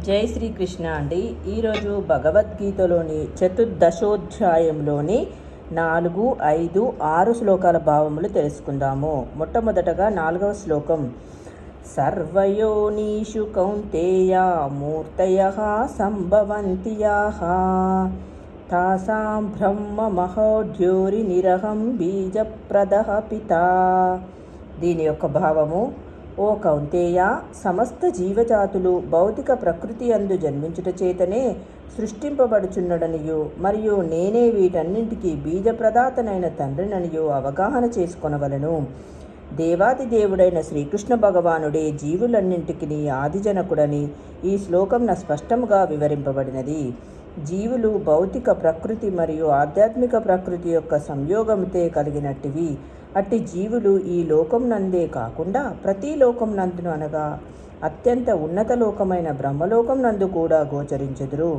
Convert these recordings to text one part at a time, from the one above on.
జై శ్రీకృష్ణ అండి. ఈరోజు భగవద్గీతలోని చతుర్దశోధ్యాయంలోని నాలుగు ఐదు ఆరు శ్లోకాల భావములు తెలుసుకుందాము. మొట్టమొదటగా నాలుగవ శ్లోకం. సర్వయోనీషు కౌంతేయ మూర్తయ సంభవంతియా తాసాం బ్రహ్మ మహోద్యోరి నిరహం బీజప్రద పిత. దీని యొక్క భావము ఓ కౌంతేయ సమస్త జీవజాతులు భౌతిక ప్రకృతి అందు జన్మించుట చేతనే సృష్టింపబడుచున్నడనియు మరియు నేనే వీటన్నింటికీ బీజప్రదాతనైన తండ్రిననియు అవగాహన చేసుకొనవలను. దేవాది దేవుడైన శ్రీకృష్ణ భగవానుడే జీవులన్నింటికి ఆదిజనకుడని ఈ శ్లోకంన స్పష్టముగా వివరింపబడినది. జీవులు భౌతిక ప్రకృతి మరియు ఆధ్యాత్మిక ప్రకృతి యొక్క సంయోగంతో కలిగినట్టివి. అట్టి జీవులు ఈ లోకం నందే కాకుండా ప్రతి లోకం నందును అనగా అత్యంత ఉన్నత లోకమైన బ్రహ్మలోకం నందు కూడా గోచరించెదురు.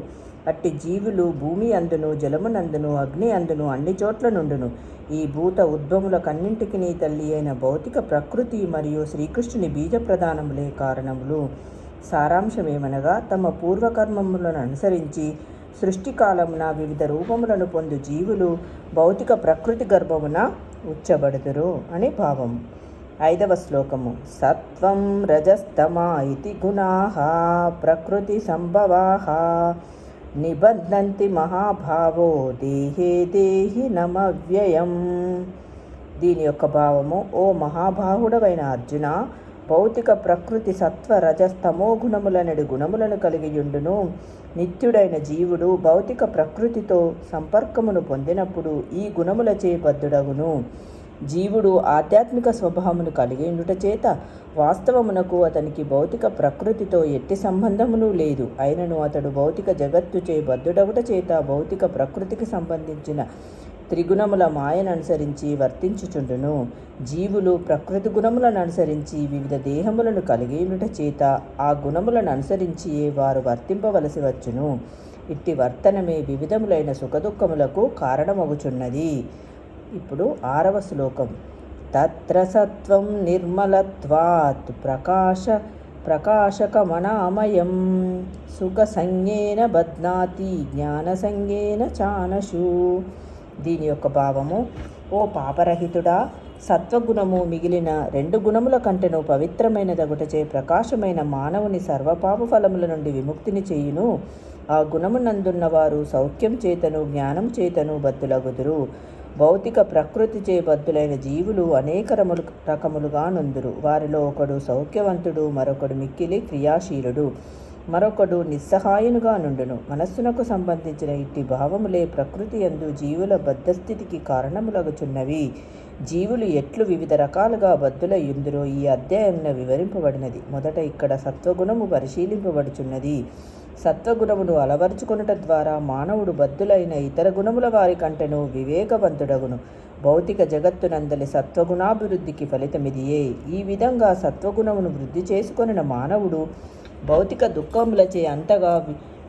అట్టి జీవులు భూమి అందును జలమునందును అగ్ని అందును అన్ని చోట్ల నుండును. ఈ భూత ఉద్భముల కన్నింటికి తల్లి అయిన భౌతిక ప్రకృతి మరియు శ్రీకృష్ణుని బీజ ప్రధానములే కారణములు. సారాంశమేమనగా తమ పూర్వకర్మములను అనుసరించి సృష్టికాలమున వివిధ రూపములను పొందు జీవులు భౌతిక ప్రకృతి గర్భమున ఉచ్చబడుదురు అని భావం ఐదవ శ్లోకము. సత్వం రజస్తమా ఇది గుణా ప్రకృతి సంభవా నిబంధంతి మహాభావో దేహే దేహి నమవ్యయం. దీని యొక్క భావము ఓ మహాభావుడవైన అర్జున భౌతిక ప్రకృతి సత్వ రజస్తమో గుణములనడి గుణములను కలిగియుండును. నిత్యుడైన జీవుడు భౌతిక ప్రకృతితో సంపర్కమును పొందినప్పుడు ఈ గుణములచే బద్ధుడగును. జీవుడు ఆధ్యాత్మిక స్వభావమును కలిగి ఉండుట చేత వాస్తవమునకు అతనికి భౌతిక ప్రకృతితో ఎట్టి సంబంధమును లేదు. అయినను అతడు భౌతిక జగత్తు బద్ధుడగుట చేత భౌతిక ప్రకృతికి సంబంధించిన త్రిగుణముల మాయను అనుసరించి వర్తించుచుండును. జీవులు ప్రకృతి గుణములను అనుసరించి వివిధ దేహములను కలిగి చేత ఆ గుణములను అనుసరించి వారు వర్తింపవలసి వచ్చును. ఇట్టి వర్తనమే వివిధములైన సుఖదుఖములకు కారణమగుచున్నది. ఇప్పుడు ఆరవ శ్లోకం. తత్ర సత్వం నిర్మలత్వాత్ ప్రకాశ ప్రకాశకమనామయం. సుఖసంజ్ఞేన బధ్నాతి జ్ఞానసంజ్ఞేన చానశూ. దీని యొక్క భావము ఓ పాపరహితుడా సత్వగుణము మిగిలిన రెండు గుణముల కంటెను పవిత్రమైనదగుటచే ప్రకాశమైన మానవుని సర్వపాప ఫలముల నుండి విముక్తిని చేయును. ఆ గుణమునందున్నవారు సౌఖ్యం చేతను జ్ఞానం చేతను బద్దులగుదురు. భౌతిక ప్రకృతి చే బద్దులైన జీవులు అనేక రములు రకములుగా నుందురు. వారిలో ఒకడు సౌఖ్యవంతుడు మరొకడు మిక్కిలి క్రియాశీలుడు. మరొకడు నిస్సహాయునుగా నుండును. మనస్సునకు సంబంధించిన ఇట్టి భావములే ప్రకృతి ఎందు జీవుల బద్ధస్థితికి కారణములగుచున్నవి. జీవులు ఎట్లు వివిధ రకాలుగా బద్దులయ్యుందురో ఈ అధ్యాయంలో వివరింపబడినది. మొదట ఇక్కడ సత్వగుణము పరిశీలింపబడుచున్నది. సత్వగుణమును అలవరుచుకొనుట ద్వారా మానవుడు బద్దులైన ఇతర గుణముల వారి కంటెను వివేకవంతుడగును. భౌతిక జగత్తునందలి సత్వగుణాభివృద్ధికి ఫలితమిదియే. ఈ విధంగా సత్వగుణమును వృద్ధి చేసుకొనిన మానవుడు భౌతిక దుఃఖములచే అంతగా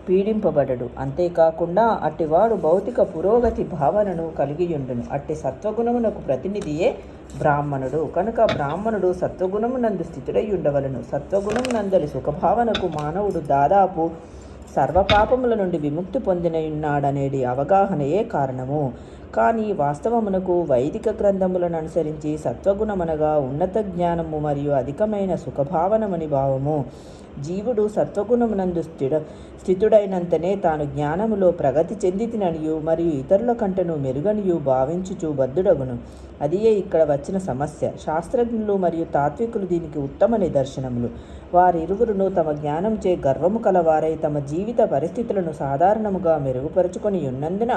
పీడింపబడడు. అంతేకాకుండా అట్టివాడు భౌతిక పురోగతి భావనను కలిగియుండును. అట్టి సత్వగుణమునకు ప్రతినిధియే బ్రాహ్మణుడు. కనుక బ్రాహ్మణుడు సత్వగుణమునందు స్థితుడై ఉండవలను సత్వగుణమునందలి సుఖభావనకు మానవుడు దాదాపు సర్వపాపముల నుండి విముక్తి పొందినయున్నాడనేది అవగాహనయే కారణము. కానీ వాస్తవమునకు వైదిక గ్రంథములను అనుసరించి సత్వగుణమనగా ఉన్నత జ్ఞానము మరియు అధికమైన సుఖభావనమని భావము. జీవుడు సత్వగుణమునందు స్థిర స్థితుడైనంతనే తాను జ్ఞానములో ప్రగతి చెందితిననియు మరియు ఇతరుల కంటను మెరుగనియు భావించుచు బద్ధుడగును. అదియే ఇక్కడ వచ్చిన సమస్య. శాస్త్రజ్ఞులు మరియు తాత్వికులు దీనికి ఉత్తమ నిదర్శనములు. వారిరువురును తమ జ్ఞానంచే గర్వము కలవారై తమ జీవిత పరిస్థితులను సాధారణముగా మెరుగుపరుచుకొని ఉన్నందున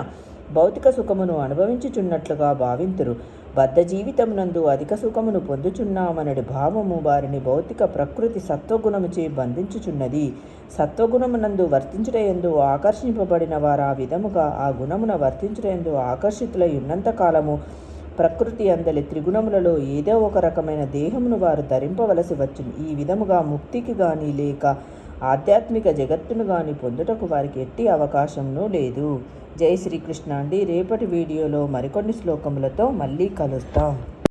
భౌతిక సుఖమును అనుభవించుచున్నట్లుగా భావింతురు. బద్ధ జీవితమునందు అధిక సుఖమును పొందుచున్నామనడి భావము వారిని భౌతిక ప్రకృతి సత్వగుణముచే బంధించుచున్నది. సత్వగుణమునందు వర్తించుటయందు ఆకర్షింపబడిన వారు ఆ విధముగా ఆ గుణమున వర్తించుటయందు ఆకర్షితులై ఉన్నంతకాలము ప్రకృతి అందలి త్రిగుణములలో ఏదో ఒక రకమైన దేహమును వారు ధరింపవలసి వచ్చును. ఈ విధముగా ముక్తికి గాని లేక ఆధ్యాత్మిక జగత్తును గాని పొందుటకు వారికి ఎట్టి అవకాశంను లేదు. జై శ్రీకృష్ణ అండి రేపటి వీడియోలో మరికొన్ని శ్లోకములతో మళ్ళీ కలుస్తాం.